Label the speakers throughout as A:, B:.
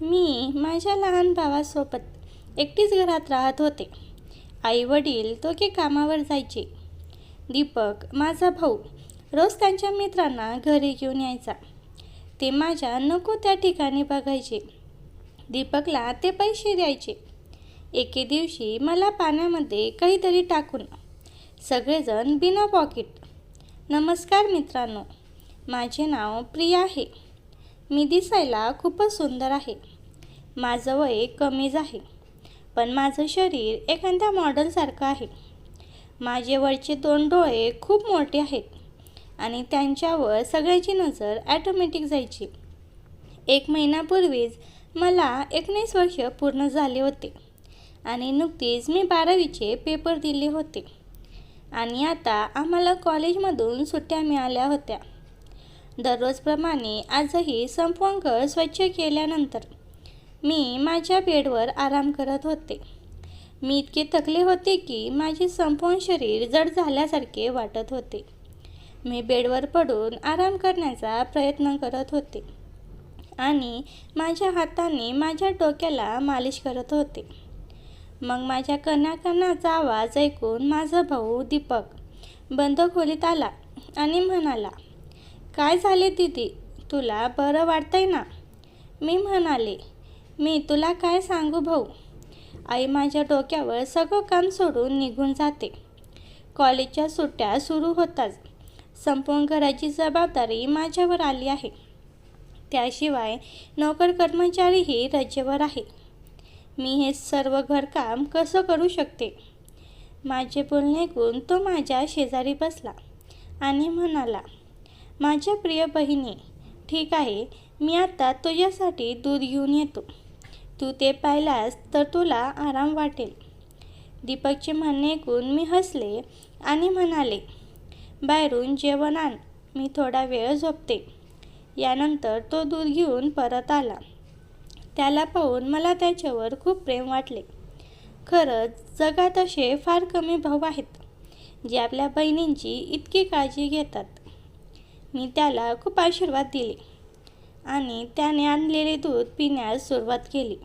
A: मी माझ्या लहान भावासोबत एकटीच घरात राहत होते. आई वडील दोघे कामावर जायचे. दीपक माझा भाऊ रोज त्यांच्या मित्रांना घरी घेऊन यायचा. ते माझ्या नको त्या ठिकाणी बघायचे. दीपकला ते पैसे द्यायचे. एके दिवशी मला पाण्यामध्ये काहीतरी टाकून सगळेजण बिना पॉकेट नमस्कार मित्रांनो माझे नाव प्रिया आहे. मी दिसायला खूपच सुंदर आहे. माझं वय कमीच आहे पण माझं शरीर एखाद्या मॉडेलसारखं आहे. माझे वरचे दोन डोळे खूप मोठे आहेत आणि त्यांच्यावर सगळ्याची नजर ॲटोमॅटिक जायची. एक महिन्यापूर्वीच मला एकोणीस वर्ष पूर्ण झाले होते आणि नुकतीच मी बारावीचे पेपर दिले होते. आणि आता आम्हाला कॉलेजमधून सुट्ट्या मिळाल्या होत्या. दररोजप्रमाणे आजही संपूर्ण घर स्वच्छ केल्यानंतर मी माझ्या बेडवर आराम करत होते. मी इतके थकले होते की माझे संपूर्ण शरीर जड झाल्यासारखे वाटत होते. मी बेडवर पडून आराम करण्याचा प्रयत्न करत होते आणि माझ्या हाताने माझ्या डोक्याला मालिश करत होते. मग माझ्या कणाकणाचा आवाज ऐकून माझा भाऊ दीपक बंद खोलीत आला आणि म्हणाला काय झाले दीदी? तुला बरं वाटतंय ना? मी म्हणाले मी तुला काय सांगू भाऊ? आई माझ्या डोक्यावर सगळं काम सोडून निघून जाते. कॉलेजच्या सुट्ट्या सुरू होताच संपूर्ण घराची जबाबदारी माझ्यावर आली आहे. त्याशिवाय नोकर कर्मचारीही रजेवर आहे. मी हे सर्व घरकाम कसं करू शकते? माझे बोलणे ऐकून तो माझ्या शेजारी बसला आणि म्हणाला माझ्या प्रिय बहिणी ठीक आहे मी आता तुझ्यासाठी दूध घेऊन येतो. तू ते पाहिलास तर तुला आराम वाटेल. दीपकचे म्हणणे ऐकून मी हसले आणि म्हणाले बाहेरून जेवण आण मी थोडा वेळ झोपते. यानंतर तो दूध घेऊन परत आला. त्याला पाहून मला त्याच्यावर खूप प्रेम वाटले. खरंच जगात असे फार कमी भाऊ आहेत जे आपल्या बहिणींची इतकी काळजी घेतात. मी त्याला खूप आशीर्वाद दिले आणि त्याने आणलेले दूध पिण्यास सुरुवात केली.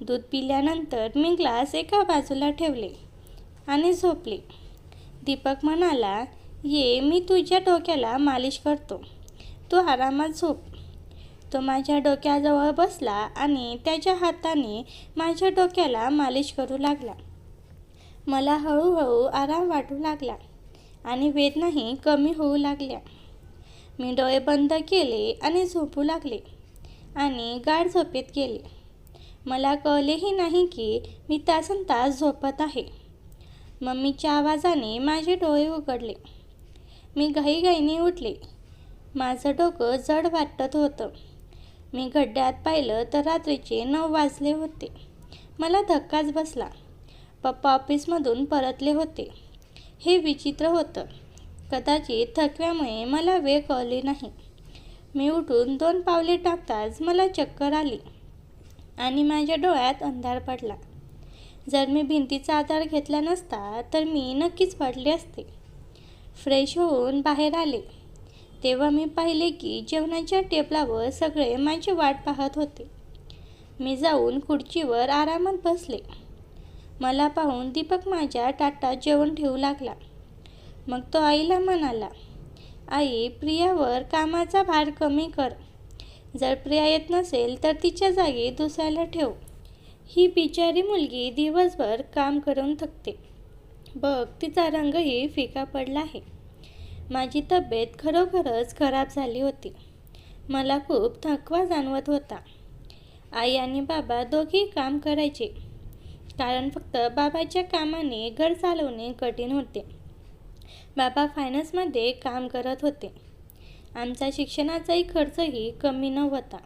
A: दूध पिल्यानंतर मी ग्लास एका बाजूला ठेवले आणि झोपले. दीपक म्हणाला ये मी तुझ्या डोक्याला मालिश करतो. तू आरामात झोप तो माझ्या डोक्याजवळ बसला आणि त्याच्या हाताने माझ्या डोक्याला मालिश करू लागला. मला हळूहळू आराम वाटू लागला आणि वेदनाही कमी होऊ लागल्या. मी डोळे बंद केले आणि झोपू लागले आणि गाढ झोपेत गेले. मला कळलेही नाही की मी तासन तास झोपत आहे. मम्मीच्या आवाजाने माझे डोळे उघडले. मी घाईघाईने उठले. माझं डोकं जड वाटत होतं. मी खड्ड्यात पाहिलं तर रात्रीचे नऊ वाजले होते. मला धक्काच बसला. पप्पा ऑफिसमधून परतले होते. हे विचित्र होतं. कदाचित थकव्यामुळे मला वेळ कळली नाही. मी उठून दोन पावले टाकताच मला चक्कर आली आणि माझ्या डोळ्यात अंधार पडला. जर मी भिंतीचा आधार घेतला नसता तर मी नक्कीच पडले असते. फ्रेश होऊन बाहेर आले. तेव्हा मी पाहिले की जेवणाच्या टेबलावर सगळे माझी वाट पाहत होते. मी जाऊन खुर्चीवर आरामात बसले. मला पाहून दीपक माझ्या ताटात जेवण ठेवू लागला. मग तो आईला म्हणाला आई प्रियावर कामाचा भार कमी कर. जर प्रिया येत नसेल तर तिच्या जागी दुसऱ्याला ठेव. ही बिचारी मुलगी दिवसभर काम करून थकते. बघ तिचा रंगही फिका पडला आहे. माझी तब्येत खरोखरच खराब झाली होती. मला खूप थकवा जाणवत होता. आई आणि बाबा दोघेही काम करायचे. कारण फक्त बाबाच्या कामाने घर चालवणे कठीण होते. बाबा फायनान्समध्ये काम करत होते. आमचा शिक्षणाचाही खर्चही कमी नव्हता.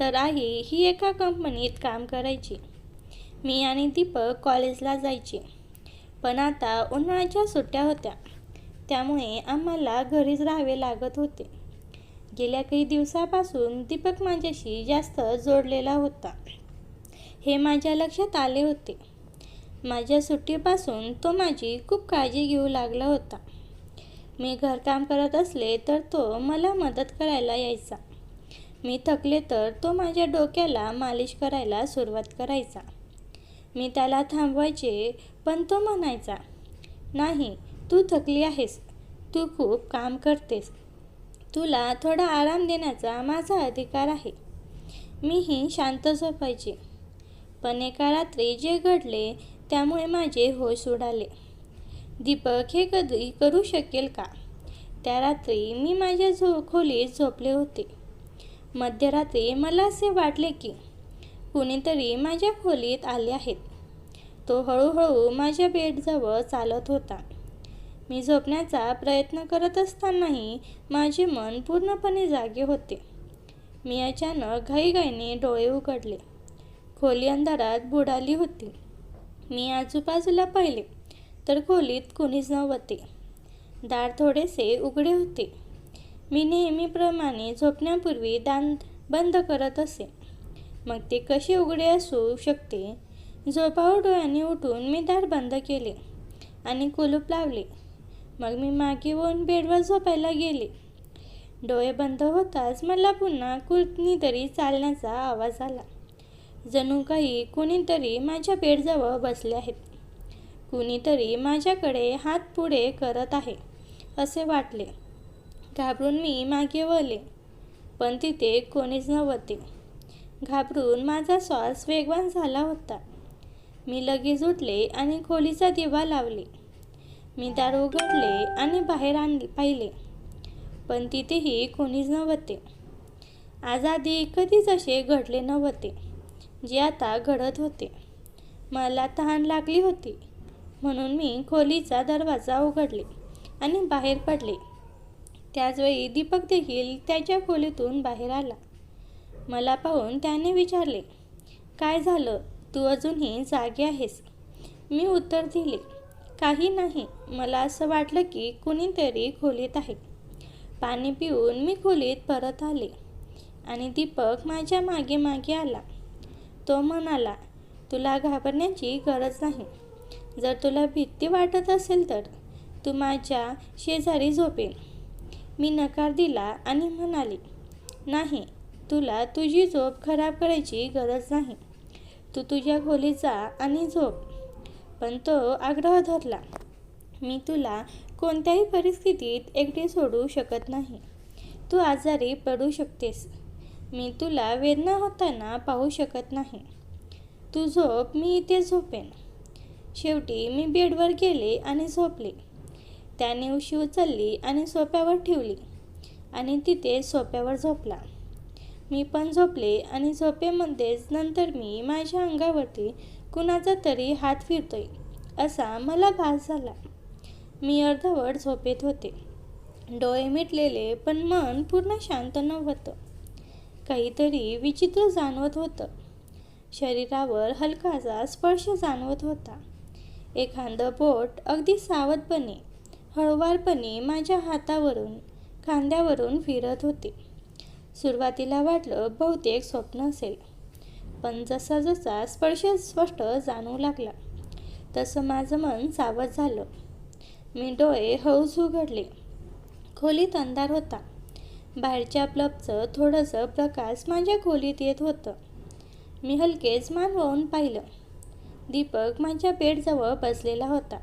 A: तर आई ही एका कंपनीत काम करायची. मी आणि दीपक कॉलेजला जायचे. पण आता उन्हाळ्याच्या सुट्ट्या होत्या. त्यामुळे आम्हाला घरीच राहावे लागत होते. गेल्या काही दिवसापासून दीपक माझ्याशी जास्त जोडलेला होता. हे माझ्या लक्षात आले होते. माझ्या सुट्टीपासून तो माझी खूप काळजी घेऊ लागला होता. मी घरकाम करत असले तर तो मला मदत करायला यायचा. मी थकले तर तो माझ्या डोक्याला मालिश करायला सुरुवात करायचा. मी त्याला थांबवायचे पण तो म्हणायचा नाही तू थकली आहेस. तू खूप काम करतेस. तुला थोडा आराम देण्याचा माझा अधिकार आहे. मीही शांत झोपायचे. पण एका रात्री जे घडले त्यामुळे माझे होश उडाले. दीपक हे कधी करू शकेल का? त्या रात्री मी माझ्या झो खोलीत झोपले होते. मध्यरात्री मला असे वाटले की कुणीतरी माझ्या खोलीत आले आहेत. तो हळूहळू माझ्या बेडजवळ चालत होता. मी झोपण्याचा प्रयत्न करत असतानाही माझे मन पूर्णपणे जागे होते. मी अचानक घाईघाईने डोळे उघडले. खोली अंधारात बुडाली होती. मी आजूबाजूला पाहिले तर खोलीत कुणीच नव्हते. दार थोडेसे उघडे होते. मी नेहमीप्रमाणे झोपण्यापूर्वी दान बंद करत असे. मग ते कसे उघडे असू शकते? झोपावर डोळ्याने उठून मी दार बंद केले आणि कुलूप लावले. मग मी मागे होऊन बेडवर झोपायला गेले. डोळे बंद होताच मला पुन्हा कुणीतरी चालण्याचा आवाज आला. जणू काही कुणीतरी माझ्या बेडजवळ बसले आहेत. कुणीतरी माझ्याकडे हात पुढे करत आहे असे वाटले. घाबरून मी मागे वळले पण तिथे कोणीच नव्हते. घाबरून माझा श्वास वेगवान झाला होता. मी लगेच उठले आणि खोलीचा दिवा लावले. मी दार उघडले आणि बाहेर आणले पाहिले पण तिथेही कोणीच नव्हते. आज आधी कधीच असे घडले नव्हते. जे आता घडत होते. मला तहान लागली होती. म्हणून मी खोलीचा दरवाजा उघडले आणि बाहेर पडले. त्याचवेळी दीपक देखील त्याच्या खोलीतून बाहेर आला. मला पाहून त्याने विचारले काय झालं? तू अजूनही जागे आहेस. मी उत्तर दिले काही नाही. मला असं वाटलं की कुणीतरी खोलीत आहे. पाणी पिऊन मी खोलीत परत आले आणि दीपक माझ्या मागे मागे आला. तो म्हणाला तुला घाबरण्याची गरज नाही. जर तुला भीती वाटत असेल तर तू माझ्या शेजारी झोपेन. मी नकार दिला आणि म्हणाली नाही तुला तुझी झोप खराब करायची गरज नाही. तू तुझ्या खोलीत जा आणि झोप. पण तो आग्रह धरला मी तुला कोणत्याही परिस्थितीत एकटे सोडू शकत नाही. तू आजारी पडू शकतेस. मी तुला वेदना होताना पाहू शकत नाही. तू झोप मी इथे झोपेन. शेवटी मी बेडवर गेले आणि झोपले. त्याने उशी उचलली आणि सोप्यावर ठेवली आणि तिथे सोप्यावर झोपला. मी पण झोपले आणि झोपेमध्येच नंतर मी माझ्या अंगावरती कुणाचा तरी हात फिरतोय असा मला भास झाला. मी अर्धवट झोपेत होते. डोळे मिटलेले पण मन पूर्ण शांत नव्हतं. काहीतरी विचित्र जाणवत होतं. शरीरावर हलकासा स्पर्श जाणवत होता. एखादं बोट अगदी सावधपणे हळवारपणे माझ्या हातावरून खांद्यावरून फिरत होते. सुरुवातीला वाटलं बहुतेक स्वप्न असेल पण जसा जसा स्पर्श स्पष्ट जाणू लागला तसं माझं मन सावध झालं. मी डोळे हळूच उघडले. खोलीत अंधार होता. बाहेरच्या प्लबचं थोडंसं प्रकाश माझ्या खोलीत येत होतं. मी हलकेच मानवून पाहिलं. दीपक माझ्या बेडजवळ बसलेला होता.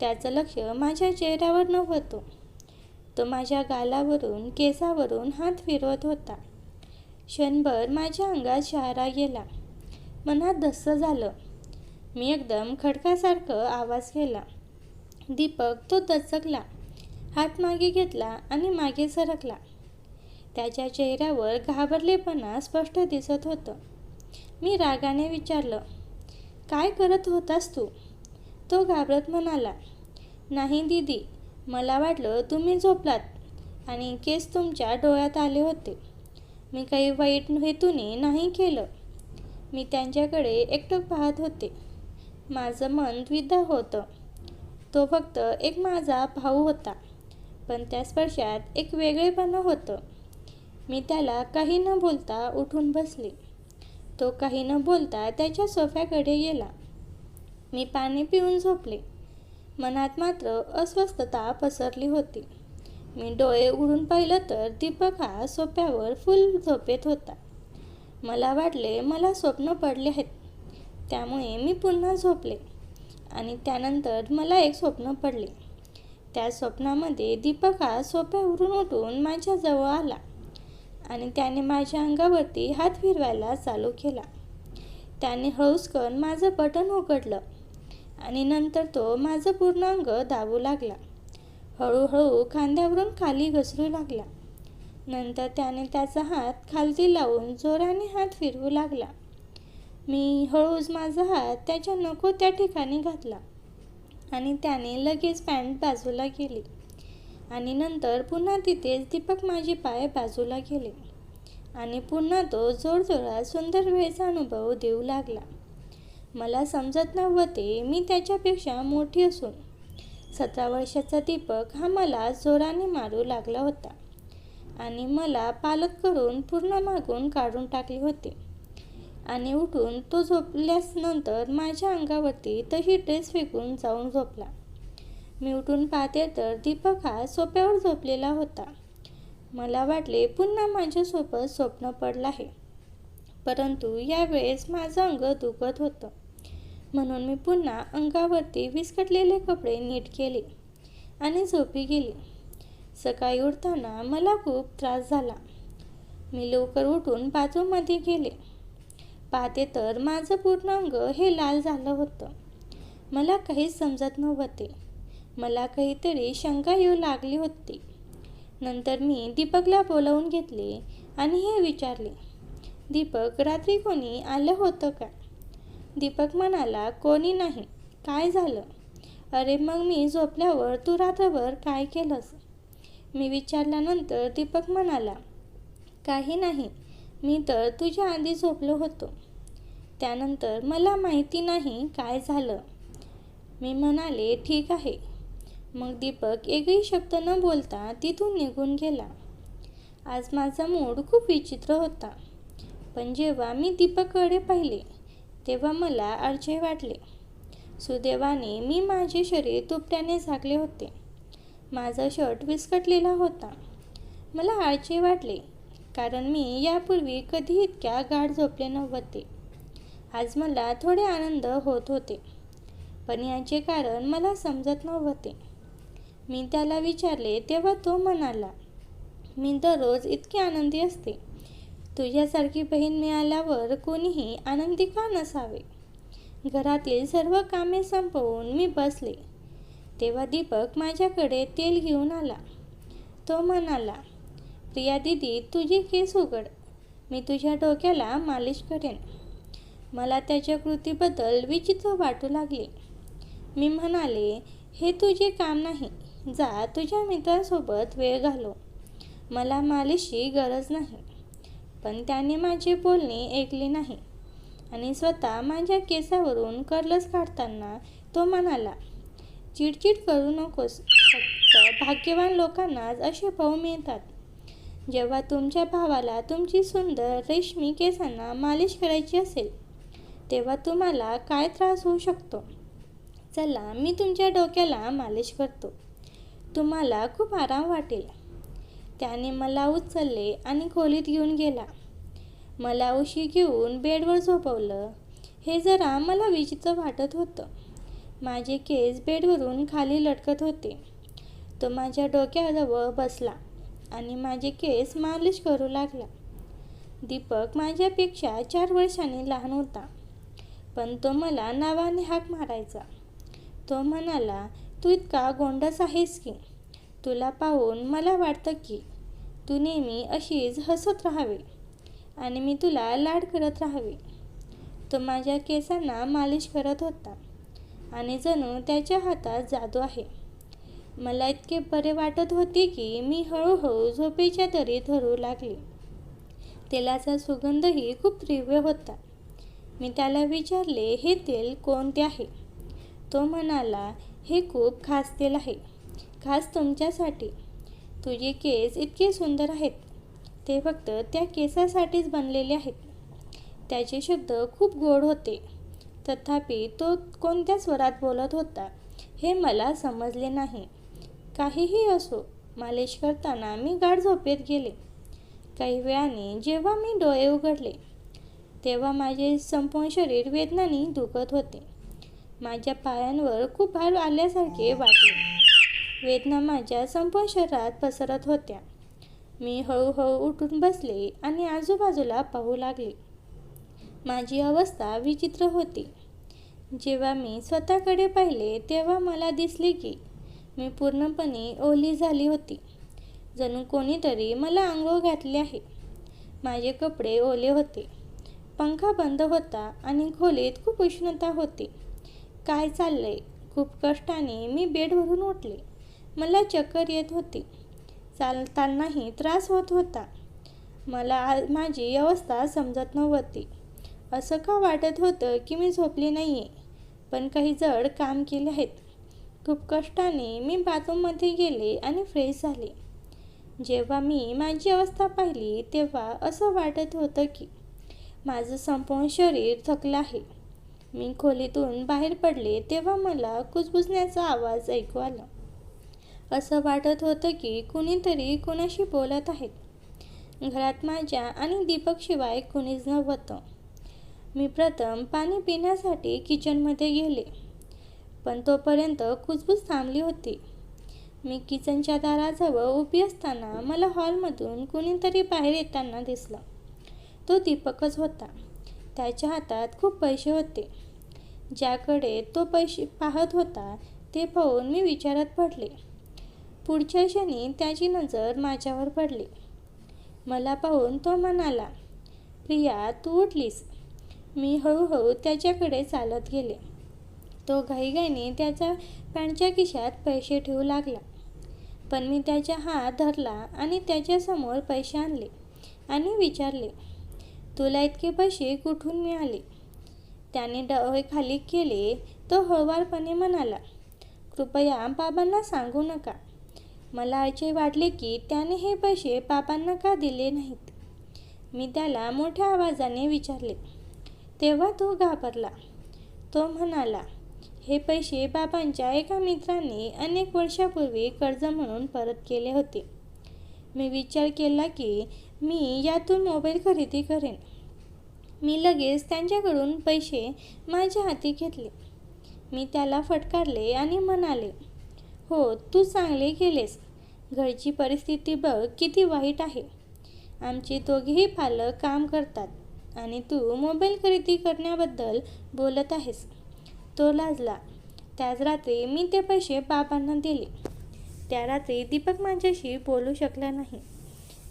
A: त्याचं लक्ष माझ्या चेहऱ्यावर नव्हतं. तो माझ्या गालावरून केसावरून हात फिरवत होता. क्षणभर माझ्या अंगात शहारा गेला. मनात धस्स झालं. मी एकदम खडकासारखं आवाज केला. दीपक तो दचकला. हात मागे घेतला आणि मागे सरकला. त्याच्या चेहऱ्यावर घाबरलेपणा स्पष्ट दिसत होतं. मी रागाने विचारलं काय करत होतास तू? तो घाबरत म्हणाला नाही दीदी मला वाटलं तुम्ही झोपलात आणि केस तुमच्या डोळ्यात आले होते. मी काही वाईट हेतूने नाही केलं. मी त्यांच्याकडे एकटक पाहत होते. माझं मन द्विधा होतं. तो फक्त एक माझा भाऊ होता पण त्या स्पर्शात एक वेगळेपणा होतं. मी त्याला काही न बोलता उठून बसले. तो काही न बोलता त्याच्या सोफ्याकडे गेला. मी पाणी पिऊन झोपले. मनात मात्र अस्वस्थता पसरली होती. मी डोळे उघडून पाहिलं तर दीपक हा सोप्यावर फुल झोपेत होता. मला वाटले मला स्वप्न पडले आहेत. त्यामुळे मी पुन्हा झोपले आणि त्यानंतर मला एक स्वप्न पडले. त्या स्वप्नामध्ये दीपक हा सोप्यावरून उठून माझ्याजवळ आला. आणि त्याने माझ्या अंगावरती हात फिरवायला चालू केला. त्याने हळूचकन माझं बटन उघडलं आणि नंतर तो माझं पूर्ण अंग दाबू लागला. हळूहळू खांद्यावरून खाली घसरू लागला. नंतर त्याने त्याचा हात खालती लावून जोराने हात फिरवू लागला. मी हळूच माझा हात त्याच्या नको त्या ठिकाणी घातला आणि त्याने लगेच पॅन्ट बाजूला केली. आणि नंतर पुन्हा तिथेच दीपक माझे पाय बाजूला गेले. आणि पुन्हा तो जोरजोरात सुंदर वेळेचा अनुभव देऊ लागला. मला समजत नव्हते मी त्याच्यापेक्षा मोठी असून. सतरा वर्षाचा दीपक हा मला जोराने मारू लागला होता. आणि मला पालक करून पूर्ण मागून काढून टाकले होते. आणि उठून तो झोपल्यास नंतर माझ्या अंगावरती तशी ड्रेस फेकून जाऊन झोपला. मी उठून पाहते तर दीपक हा सोप्यावर झोपलेला होता. मला वाटले पुन्हा माझ्यासोबत स्वप्न पडलं आहे. परंतु यावेळेस माझं अंग दुखत होतं. म्हणून मी पुन्हा अंगावरती विस्कटलेले कपडे नीट केले आणि झोपी गेली. सकाळी उठताना मला खूप त्रास झाला. मी लवकर उठून बाजूमध्ये गेले. पाहते तर माझं पूर्ण अंग हे लाल झालं होतं. मला काहीच समजत नव्हते. मला काहीतरी शंका येऊ लागली होती. नंतर मी दीपकला बोलावून घेतले आणि हे विचारले दीपक रात्री कोणी आलं होतं का? दीपक म्हणाला कोणी नाही. काय झालं? अरे मग मी झोपल्यावर तू रात्रभर काय केलंस? मी विचारल्यानंतर दीपक म्हणाला काही नाही. मी तर तुझ्या आधी झोपलो होतो. त्यानंतर मला माहिती नाही काय झालं. मी म्हणाले ठीक आहे. मग दीपक एकही शब्द न बोलता तिथून निघून गेला. आज माझा मूड खूप विचित्र होता. पण जेव्हा मी दीपककडे पाहिले तेव्हा मला अडचय वाटले. सुदैवाने मी माझे शरीर तुपट्याने झाकले होते. माझा शर्ट विस्कटलेला होता. मला आळचे वाटले कारण मी यापूर्वी कधी इतक्या गाढ झोपले नव्हते. आज मला थोडे आनंद होत होते पण याचे कारण मला समजत नव्हते. मी त्याला विचारले तेव्हा तो म्हणाला मी दररोज इतकी आनंदी असते. तुझ्यासारखी बहीण मिळाल्यावर कोणीही आनंदी का नसावे? घरातील सर्व कामे संपवून मी बसले. तेव्हा दीपक माझ्याकडे तेल घेऊन आला. तो म्हणाला प्रिया दिदी तुझी केस उघड. मी तुझ्या डोक्याला मालिश करेन. मला त्याच्या कृतीबद्दल विचित्र वाटू लागले. मी म्हणाले हे तुझे काम नाही. जा तुझ्या मित्रासोबत वेळ घालो मला मालिशची गरज नाही. पण त्याने माझे बोलणे ऐकले नाही. आणि स्वतः माझ्या केसावरून कर्लस काढताना तो म्हणाला चिडचिड करू नकोस. फक्त भाग्यवान लोकांनाच असे भाऊ मिळतात. जेव्हा तुमच्या भावाला तुमची सुंदर रेशमी केसांना मालिश करायची असेल तेव्हा तुम्हाला काय त्रास होऊ शकतो? चला मी तुमच्या डोक्याला मालिश करतो. तुम्हाला खूप आराम वाटेल. त्याने मला उचलले आणि खोलीत घेऊन गेला. मला उशी घेऊन बेडवर झोपवलं. हे जरा मला विचित्र वाटत होतं. माझे केस बेडवरून खाली लटकत होते. तो माझ्या डोक्याजवळ बसला आणि माझे केस मालिश करू लागला. दीपक माझ्यापेक्षा चार वर्षांनी लहान होता. पण तो मला नावाने हाक मारायचा. तो म्हणाला तू इतका गोंडस आहेस की? तुला पाहून मला वाटतं की तू नेहमी अशीच हसत राहावे आणि मी तुला लाड करत राहावे. तो माझ्या केसांना मालिश करत होता आणि जणू त्याच्या हातात जादू आहे. मला इतके बरे वाटत होते की मी हळूहळू झोपेच्या तरी धरू लागले. तेलाचा सुगंधही खूप तीव्र होता. मी त्याला विचारले हे तेल कोणते आहे? तो म्हणाला हे खूप खास तेल आहे. खास तुमच्यासाठी. तुझे केस इतके सुंदर आहेत. ते फक्त त्या केसासाठीच बनलेले आहेत. त्याचे शब्द खूप गोड होते. तथापि तो कोणत्या स्वरात बोलत होता हे मला समजले नाही. काहीही असो मालिश करताना मी गाढ झोपेत गेले. काही वेळाने जेव्हा मी डोळे उघडले तेव्हा माझे संपूर्ण शरीर वेदनाने दुखत होते. माझ्या पायांवर खूप भार आल्यासारखे वाटले. वेदना माझ्या संपूर्ण शरीरात पसरत होत्या. मी हळूहळू उठून बसले आणि आजूबाजूला पाहू लागले. माझी अवस्था विचित्र होती. जेव्हा मी स्वतःकडे पाहिले तेव्हा मला दिसले की मी पूर्णपणे ओली झाली होती. जणू कोणीतरी मला आंघोळ घातले आहे. माझे कपडे ओले होते. पंखा बंद होता आणि खोलीत खूप उष्णता होती. काय चाललंय? खूप कष्टाने मी बेडवरून उठले. मला चक्कर येत होती. चालतानाही त्रास होत होता. मला माझी अवस्था समजत नव्हती. असं का वाटत होतं की मी झोपली नाही आहे पण काही जड काम केले आहेत. खूप कष्टाने मी बाथरूममध्ये गेले आणि फ्रेश झाले. जेव्हा मी माझी अवस्था पाहिली तेव्हा असं वाटत होतं की माझं संपूर्ण शरीर थकलं आहे. मी खोलीतून बाहेर पडले तेव्हा मला कुजबुजण्याचा आवाज ऐकू आला. असं वाटत होतं की कुणीतरी कुणाशी बोलत आहेत. घरात माझ्या आणि दीपकशिवाय कुणीच नव्हतं. मी प्रथम पाणी पिण्यासाठी किचनमध्ये गेले पण तोपर्यंत कुजबूज थांबली होती. मी किचनच्या दाराजवळ उभी असताना मला हॉलमधून कुणीतरी बाहेर येताना दिसला. तो दीपकच होता. त्याच्या हातात खूप पैसे होते. ज्याकडे तो पैसे पाहत होता ते पाहून मी विचारात पडले. पुढच्या क्षणी त्याची नजर माझ्यावर पडली. मला पाहून तो म्हणाला प्रिया तू उठलीस. मी हळूहळू त्याच्याकडे चालत गेले. तो घाईघाईने त्याच्या पॅन्टच्या खिशात पैसे ठेवू लागला. पण मी त्याचा हात धरला आणि त्याच्यासमोर पैसे आणले आणि विचारले तुला इतके पैसे कुठून मिळाले? त्याने डोळे खाली केले तो हळवारपणे म्हणाला कृपया बाबांना सांगू नका. मला आयचे वाटले की त्याने हे पैसे बाबांना का दिले नाहीत? मी त्याला मोठ्या आवाजाने विचारले. तेव्हा तो घाबरला. तो म्हणाला हे पैसे बाबांच्या एका मित्राने अनेक वर्षापूर्वी कर्ज म्हणून परत केले होते. मी विचार केला की मी यातून मोबाईल खरेदी करेन. मी लगेच त्यांच्याकडून पैसे माझ्या हाती घेतले. मी त्याला फटकारले आणि म्हणाले हो तू चांगले केलेस. घरची परिस्थिती बघ किती वाईट आहे. आमचे दोघेही पालक काम करतात आणि तू मोबाईल खरेदी करण्याबद्दल बोलत आहेस. तो लाजला. त्याच रात्री मी ते पैसे बाबांना दिले. त्या रात्री दीपक माझ्याशी बोलू शकला नाही.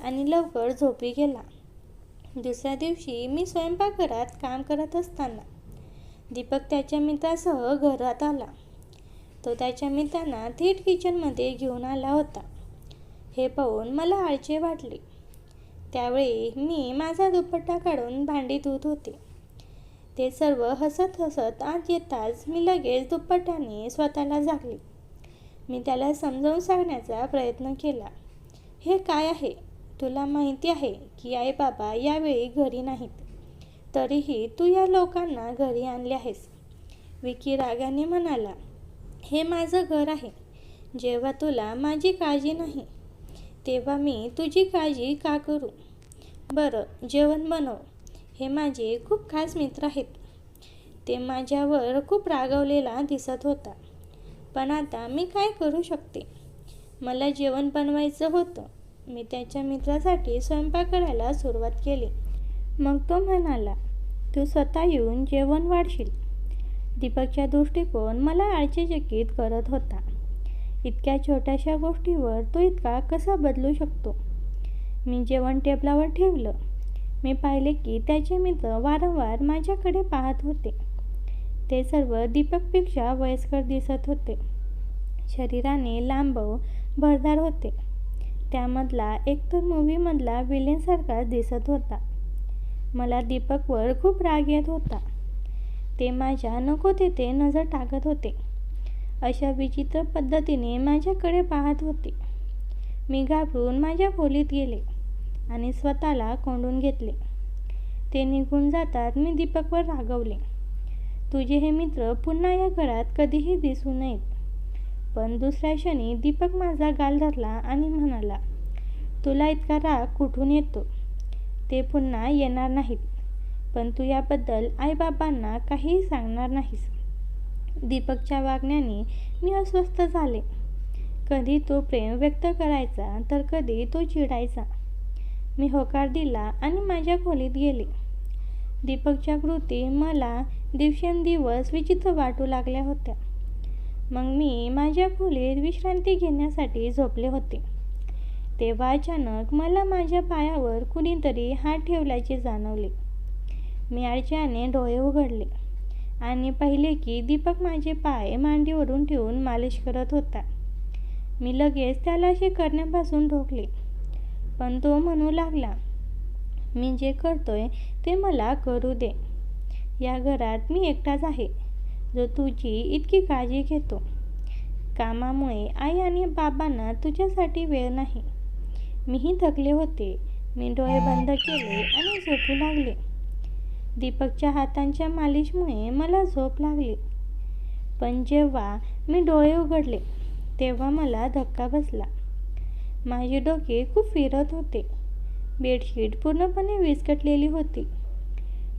A: आणि लवकर झोपी गेला. दुसऱ्या दिवशी मी स्वयंपाकघरात काम करत असताना दीपक त्याच्या मित्रासह घरात आला. तो त्याच्या मित्रांना थेट किचनमध्ये घेऊन आला होता. हे पाहून मला आळचे वाटले. त्यावेळी मी माझा दुपट्टा काढून भांडी धुत होते. ते सर्व हसत हसत आत येताच मी लगेच दुपट्ट्याने स्वतःला झाकले. मी त्याला समजावून सांगण्याचा प्रयत्न केला. हे काय आहे? तुला माहिती आहे की आई बाबा यावेळी घरी नाहीत. तरीही तू या लोकांना घरी आणले आहेस. विकी रागाने म्हणाला हे माझं घर आहे. जेव्हा तुला माझी काळजी नाही तेव्हा मी तुझी काळजी का करू? बरं जेवण बनव. हे माझे खूप खास मित्र आहेत. ते माझ्यावर खूप रागवलेला दिसत होता. पण आता मी काय करू शकते? मला जेवण बनवायचं होतं. मी त्याच्या मित्रासाठी स्वयंपाक करायला सुरुवात केली. मग तो म्हणाला तू स्वतः येऊन जेवण वाढशील. दीपकच्या दृष्टिकोन मला आळचेचकित करत होता. इतक्या छोट्याशा गोष्टीवर तो इतका कसा बदलू शकतो? मी जेवण टेबलावर ठेवलं. मी पाहिले की त्याचे मित्र वारंवार माझ्याकडे पाहत होते. ते सर्व दीपकपेक्षा वयस्कर दिसत होते. शरीराने लांब भरदार होते. त्यामधला एक तर मूवीमधला विलेनसारखा दिसत होता. मला दीपकवर खूप राग येत होता. ते माझ्या नको तिथे नजर टाकत होते. अशा विचित्र पद्धतीने माझ्याकडे पाहत होते. मी घाबरून माझ्या खोलीत गेले आणि स्वतःला कोंडून घेतले. ते निघून जातात मी दीपकवर रागवले. तुझे हे मित्र पुन्हा या घरात कधीही दिसू नयेत. पण दुसऱ्या क्षणी दीपक माझा गाल धरला आणि म्हणाला तुला इतका राग कुठून येतो? ते पुन्हा येणार नाहीत. पण तू याबद्दल आईबाबांना काहीही सांगणार नाहीस. दीपकच्या वागण्याने मी अस्वस्थ झाले. कधी तो प्रेम व्यक्त करायचा तर कधी तो चिडायचा. मी होकार दिला आणि माझ्या खोलीत गेले. दीपकच्या कृती मला दिवसेंदिवस विचित्र वाटू लागल्या होत्या. मग मी माझ्या खोलीत विश्रांती घेण्यासाठी झोपले होते. तेव्हा अचानक मला माझ्या पायावर कुणीतरी हात ठेवल्याचे जाणवले. मी आळच्याने डोळे उघडले आणि पाहिले की दीपक माझे पाय मांडीवरून ठेवून मालिश करत होता. मी लगेच त्याला असे करण्यापासून रोखले. पण तो म्हणू लागला मी जे करतोय ते मला करू दे. या घरात मी एकटाच आहे. जो तुझी इतकी काळजी घेतो. कामामुळे आई आणि बाबांना तुझ्यासाठी वेळ नाही. मीही थकले होते. मी डोळे बंद केले आणि झोपू लागले. दीपकच्या हातांच्या मालिशमुळे मला झोप लागली. पण जेव्हा मी डोळे उघडले तेव्हा मला धक्का बसला. माझे डोके खूप फिरत होते. बेडशीट पूर्णपणे विस्कटलेली होती.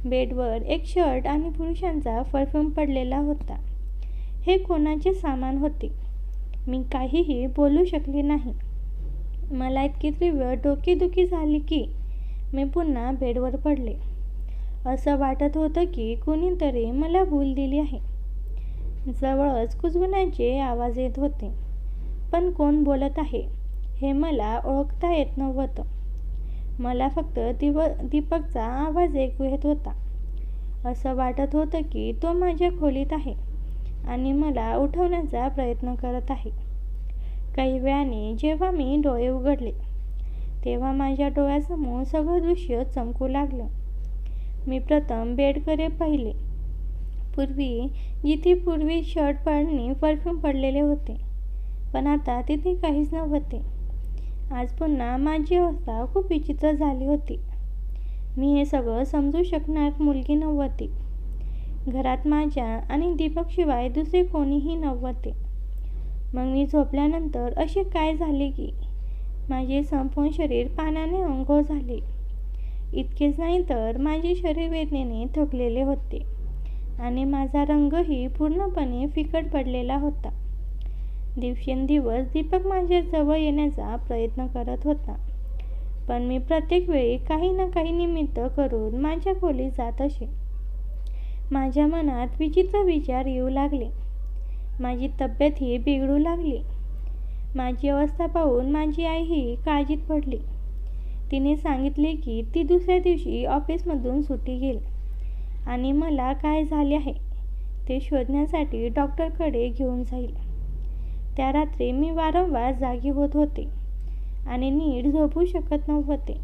A: बेडवर एक शर्ट आणि पुरुषांचा परफ्यूम पडलेला होता. हे कोणाचे सामान होते? मी काहीही बोलू शकले नाही. मला इतकी तीव्र डोकेदुखी झाली की मी पुन्हा बेडवर पडले. असं वाटत होतं की कुणीतरी मला भूल दिली आहे. जवळच कुजबुण्याचे आवाज येत होते. पण कोण बोलत आहे हे मला ओळखता येत नव्हतं. मला फक्त दिव दीपकचा आवाज ऐकू येत होता. असं वाटत होतं की तो माझ्या खोलीत आहे आणि मला उठवण्याचा प्रयत्न करत आहे. काही वेळाने जेव्हा मी डोळे उघडले तेव्हा माझ्या डोळ्यासमोर सगळं दृश्य चमकू लागलं. मी प्रथम बेडकडे पाहिले. पूर्वी जिथे पूर्वी शर्ट पडणे परफ्यूम पडलेले होते पण आता तिथे काहीच नव्हते. आज पुन्हा माझी अवस्था खूप विचित्र झाली होती. मी हे सगळं समजू शकणार मुलगी नव्हती. घरात माझ्या आणि दीपकशिवाय दुसरे कोणीही नव्हते. मग मी झोपल्यानंतर असे काय झाले की माझे संपूर्ण शरीर पाण्याने अंघोळ झाले. इतकेच नाही तर माझे शरीर वेदनेने थकलेले होते आणि माझा रंगही पूर्णपणे फिकट पडलेला होता. दिवसेंदिवस दीपक माझ्याजवळ येण्याचा प्रयत्न करत होता. पण मी प्रत्येक वेळी काही ना काही निमित्त करून माझ्या खोली जात असे. माझ्या मनात विचित्र विचार येऊ लागले. माझी तब्येतही बिघडू लागली. माझी अवस्था पाहून माझी आईही काळजीत पडली. तिने सांगितले की ती दुसऱ्या दिवशी ऑफिसमधून सुट्टी घेईल. आणि मला काय झाले आहे ते शोधण्यासाठी डॉक्टरकडे घेऊन जाईल. त्या रात्री मी वारंवार जागी होत होते आणि नीट झोपू शकत नव्हते.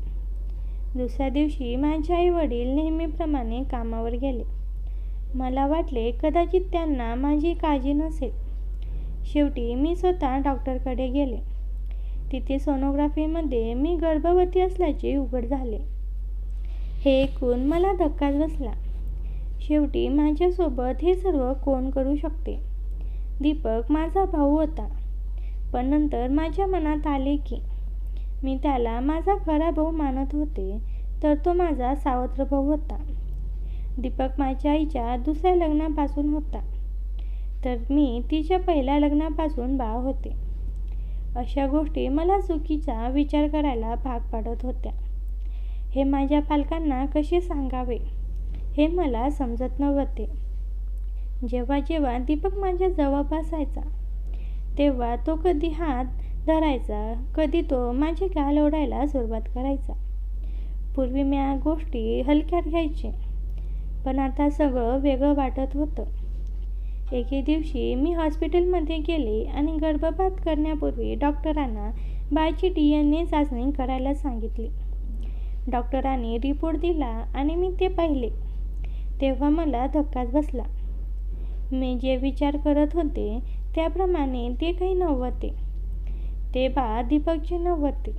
A: दुसऱ्या दिवशी माझे आई वडील नेहमीप्रमाणे कामावर गेले. मला वाटले कदाचित त्यांना माझी काळजी नसेल. शेवटी मी स्वतः डॉक्टरकडे गेले. तिथे सोनोग्राफीमध्ये मी गर्भवती असल्याचे उघड झाले. हे ऐकून मला धक्काच बसला. शेवटी माझ्यासोबत हे सर्व कोण करू शकते? दीपक माझा भाऊ होता. पण नंतर माझ्या मनात आले की मी त्याला माझा खरा भाऊ मानत होते तर तो माझा सावत्र भाऊ होता. दीपक माझ्या आईच्या दुसऱ्या लग्नापासून होता. तर मी तिच्या पहिल्या लग्नापासून बाळ होते. अशा गोष्टी मला चुकीचा विचार करायला भाग पाडत होत्या. हे माझ्या पालकांना कसे सांगावे हे मला समजत नव्हते. जेव्हा जेव्हा दीपक माझ्या जवळ बसायचा तेव्हा तो कधी हात धरायचा कधी तो माझे गाल ओढायला सुरुवात करायचा. पूर्वी मी या गोष्टी हलक्यात घ्यायचे पण आता सगळं वेगळं वाटत होतं. एके दिवशी मी हॉस्पिटलमध्ये गेले आणि गर्भपात करण्यापूर्वी डॉक्टरांना बायची डी एन ए चाचणी करायला सांगितली. डॉक्टरांनी रिपोर्ट दिला आणि मी ते पाहिले. तेव्हा मला धक्काच बसला. मी जे विचार करत होते त्याप्रमाणे ते काही नव्हते. ते बा दीपकचे नव्हते.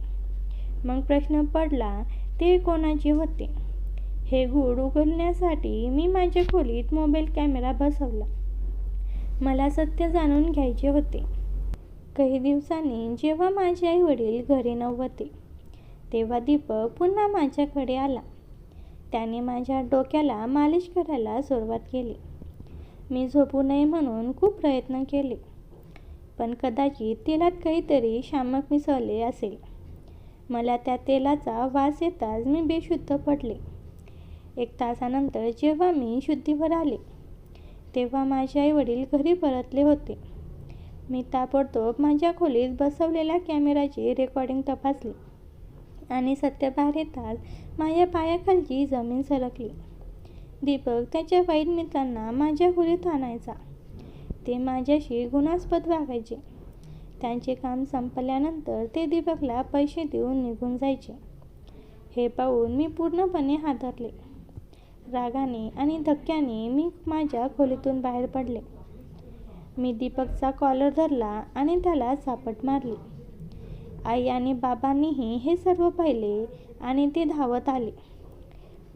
A: मग प्रश्न पडला ते कोणाचे होते? हे गूढ उघडण्यासाठी मी माझ्या खोलीत मोबाईल कॅमेरा बसवला. मला सत्य जाणून घ्यायचे होते. काही दिवसांनी जेव्हा माझे आई वडील घरी नव्हते तेव्हा दीपक पुन्हा माझ्याकडे आला. त्याने माझ्या डोक्याला मालिश करायला सुरुवात केली. मी झोपू नये म्हणून खूप प्रयत्न केले. पण कदाचित तेलात काहीतरी शामक मिसळले असेल. मला त्या तेलाचा वास येताच मी बेशुद्ध पडले. एक तासानंतर जेव्हा मी शुद्धीवर आले तेव्हा माझे आई वडील घरी परतले होते. मी ताबडतोब माझ्या खोलीत बसवलेल्या कॅमेराची रेकॉर्डिंग तपासली आणि सत्य बाहेर येताच माझ्या पायाखालची जमीन सरकली. दीपक त्याच्या वाईट मित्रांना माझ्या खोलीत आणायचा. ते माझ्याशी गुणास्पद वागायचे. त्यांचे काम संपल्यानंतर ते दीपकला पैसे देऊन निघून जायचे. हे पाहून मी पूर्णपणे हादरले. रागाने आणि धक्क्याने मी माझ्या खोलीतून बाहेर पडले. मी दीपकचा कॉलर धरला आणि त्याला चापट मारली. आई आणि बाबांनीही हे सर्व पाहिले आणि ते धावत आले.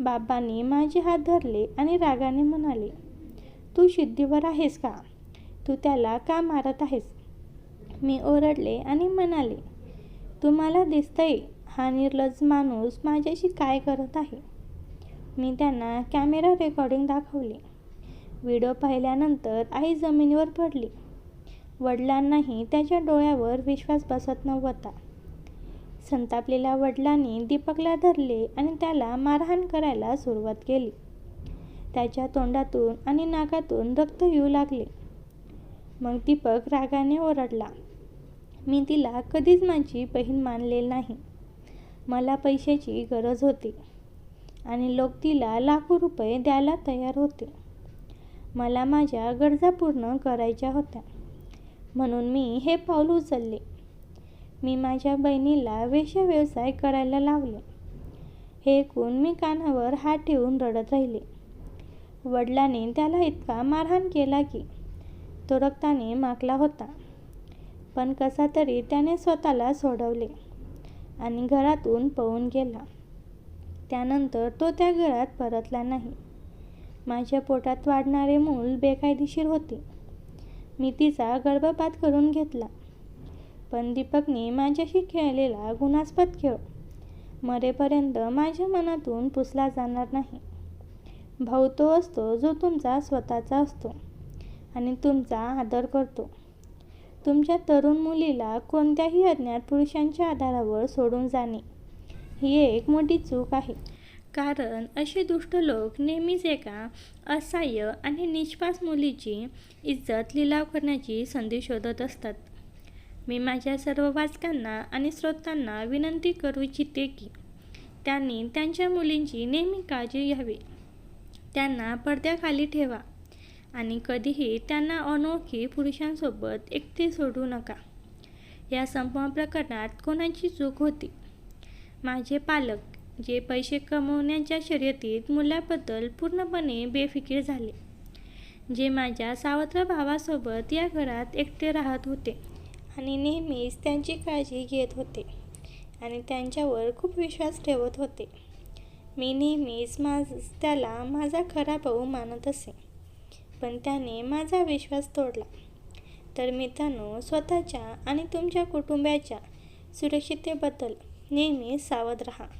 A: बाबांनी माझे हात धरले आणि रागाने म्हणाले तू शुद्धीवर आहेस का? तू त्याला का मारत आहेस? मी ओरडले आणि म्हणाले तुम्हाला दिसतंय हा निर्लज माणूस माझ्याशी काय करत आहे. मी त्यांना कॅमेरा रेकॉर्डिंग दाखवली. व्हिडिओ पाहिल्यानंतर आई जमिनीवर पडली. वडिलांनाही त्याच्या डोळ्यावर विश्वास बसत नव्हता. संतापलेल्या वडिलांनी दीपकला धरले आणि त्याला मारहाण करायला सुरुवात केली. त्याच्या तोंडातून आणि नाकातून रक्त येऊ लागले. मग दीपक रागाने ओरडला मी तिला कधीच माझी बहीण मानले नाही. मला पैशाची गरज होती आणि लोक तिला लाखो रुपये द्यायला तयार होते. मला माझ्या गरजा पूर्ण करायच्या होत्या. म्हणून मी हे पाऊल उचलले. मी माझ्या बहिणीला वेश्या व्यवसाय करायला लावले. हे ऐकून मी कानावर हात ठेवून रडत राहिले. वडिलांनी त्याला इतका मारहाण केला की तो रक्ताने माकला होता. पण कसा तरी त्याने स्वतःला सोडवले आणि घरातून पळून गेला. त्यानंतर तो त्या घरात परतला नाही. माझ्या पोटात वाढणारे मूल बेकायदेशीर होते. मी तिचा गर्भपात करून घेतला. पण दीपकने माझ्याशी खेळलेला गुणास्पद खेळ मरेपर्यंत माझ्या मनातून पुसला जाणार नाही. भाऊ तो असतो जो तुमचा स्वतःचा असतो आणि तुमचा आदर करतो. तुमच्या तरुण मुलीला कोणत्याही अज्ञात पुरुषांच्या आधारावर सोडून जाणे ही एक मोठी चूक आहे. कारण असे दुष्ट लोक नेहमीच एका असहाय्य आणि निष्पास मुलीची इज्जत लिलाव करण्याची संधी शोधत असतात. मी माझ्या सर्व वाचकांना आणि श्रोतांना विनंती करू इच्छिते की त्यांनी त्यांच्या मुलींची नेहमी काळजी घ्यावी. त्यांना पडद्याखाली ठेवा आणि कधीही त्यांना अनोळखी पुरुषांसोबत एकटे सोडू नका. या संपूर्ण प्रकरणात कोणाची चूक होती? माझे पालक जे पैसे कमवण्याच्या शर्यतीत मुलाबद्दल पूर्णपणे बेफिकीर झाले जे माझ्या सावत्र भावासोबत या घरात एकटे राहत होते. आणि नेहमीच त्यांची काळजी घेत होते आणि त्यांच्यावर खूप विश्वास ठेवत होते. मी नेहमीच माझ त्याला माझा खरा भाऊ मानत असे. पण त्याने माझा विश्वास तोडला. तर मित्रांनो स्वतःच्या आणि तुमच्या कुटुंबाच्या सुरक्षिततेबद्दल नेहमी सावध राहा.